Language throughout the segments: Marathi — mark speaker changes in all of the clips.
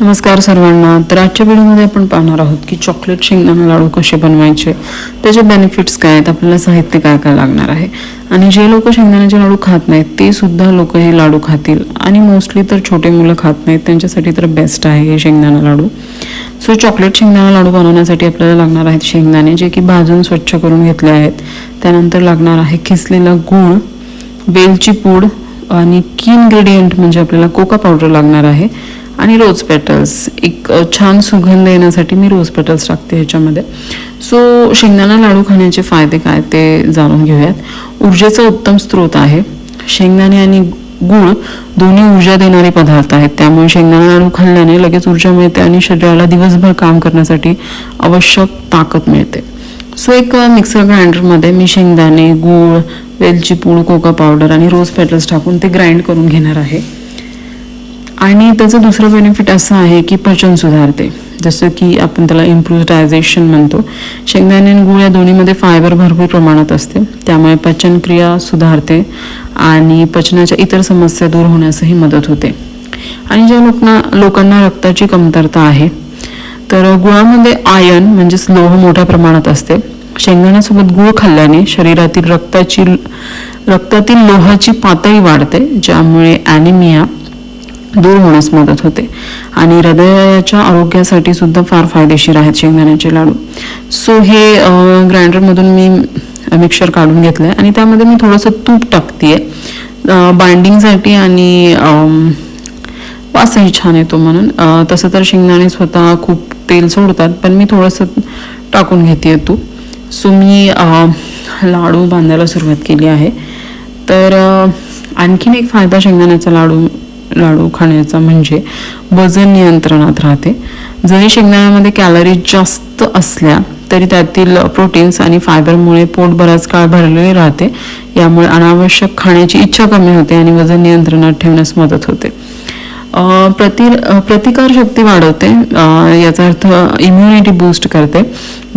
Speaker 1: नमस्कार सर्वांना. तर आजच्या व्हिडिओमध्ये आपण पाहणार आहोत की चॉकलेट शेंगदाणा लाडू कसे बनवायचे त्याचे बेनिफिट्स काय आहेत आपल्याला साहित्य काय काय लागणार आहे आणि जे लोक शेंगदाण्याचे लाडू खात नाहीत ते सुद्धा लोक हे लाडू खातील. आणि मोस्टली तर छोटे मुलं खात नाहीत त्यांच्यासाठी तर बेस्ट आहे हे शेंगदाणा लाडू. सो चॉकलेट शेंगदाणा लाडू बनवण्यासाठी आपल्याला लागणार आहेत शेंगदाणे जे की भाजून स्वच्छ करून घेतले आहेत. त्यानंतर लागणार आहे किसलेला गूळ वेलची पूड आणि की इन्ग्रेडियंट म्हणजे आपल्याला कोका पावडर लागणार आहे. आणि रोज पेटल्स एक छान सुगंध येण्यासाठी मी रोज पेटल्स टाकते ह्याच्यामध्ये. सो शेंगदाणा लाडू खाण्याचे फायदे काय ते जाणून घेऊयात. ऊर्जेचा उत्तम स्रोत आहे. शेंगदाणे आणि गूळ दोन्ही ऊर्जा देणारे पदार्थ आहेत. त्यामुळे शेंगदाणा लाडू खाल्ल्याने लगेच ऊर्जा मिळते आणि शरीराला दिवसभर काम करण्यासाठी आवश्यक ताकद मिळते. सो एक मिक्सर ग्राइंडरमध्ये मी शेंगदाणे गूळ वेलची पूड कोका पावडर आणि रोज पेटल्स टाकून ते ग्राइंड करून घेणार आहे. आणि त्याचं दुसरं बेनिफिट असं आहे की पचन सुधारते. जसं की आपण त्याला इम्प्रूव्ह डायजेशन म्हणतो. शेंगदाणे आणि गुळ या दोन्हीमध्ये फायबर भरपूर प्रमाणात असते. त्यामुळे पचनक्रिया सुधारते आणि पचनाच्या इतर समस्या दूर होण्यासही मदत होते. आणि ज्या लोकांना लोकांना रक्ताची कमतरता आहे तर गुळामध्ये आयन म्हणजेच लोह मोठ्या प्रमाणात असते. शेंगदाण्यासोबत गुळ खाल्ल्याने शरीरातील रक्ताची रक्तातील लोहाची पातळी वाढते ज्यामुळे ॲनिमिया दूर होण्यास मदत होते. आणि हृदयाच्या आरोग्यासाठी सुद्धा फार फायदेशीर आहेत शेंगदाण्याचे लाडू. सो हे ग्राइंडरमधून मी मिक्सर काढून घेतलं आहे आणि त्यामध्ये मी थोडंसं तूप टाकते बाइंडिंगसाठी आणि वासही छान येतो म्हणून. तसं तर शेंगदाणे स्वतः खूप तेल सोडतात पण मी थोडंसं टाकून घेते तूप. सो मी लाडू बांधायला सुरुवात केली आहे. तर आणखीन एक फायदा शेंगदाण्याचा लाडू लाडू खाण्याचा म्हणजे वजन नियंत्रणात राहते. जरी शेंगदाण्यामध्ये कॅलरीज जास्त असल्या तरी त्यातील प्रोटीन्स आणि फायबरमुळे पोट बराच काळ भरलेले राहते. यामुळे अनावश्यक खाण्याची इच्छा कमी होते आणि वजन नियंत्रणात ठेवण्यास मदत होते. प्रति प्रतिकारशक्ती वाढवते. याचा अर्थ इम्युनिटी बूस्ट करते.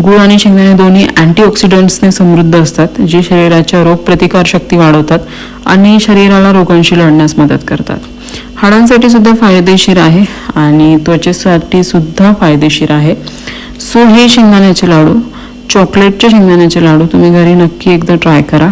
Speaker 1: गुळ आणि शेंगदाणे दोन्ही अँटीऑक्सिडंट्सने समृद्ध असतात जे शरीराच्या रोग प्रतिकारशक्ती वाढवतात आणि शरीराला रोगांशी लढण्यास मदत करतात. हाडांसाठी सुद्धा फायदेशीर आहे आणि त्वचेसाठी सुद्धा फायदेशीर आहे. सो हे शेंगदाण्याचे लाडू चॉकलेटचे शेंगदाण्याचे लाडू तुम्ही घरी नक्की एकदा ट्राय करा.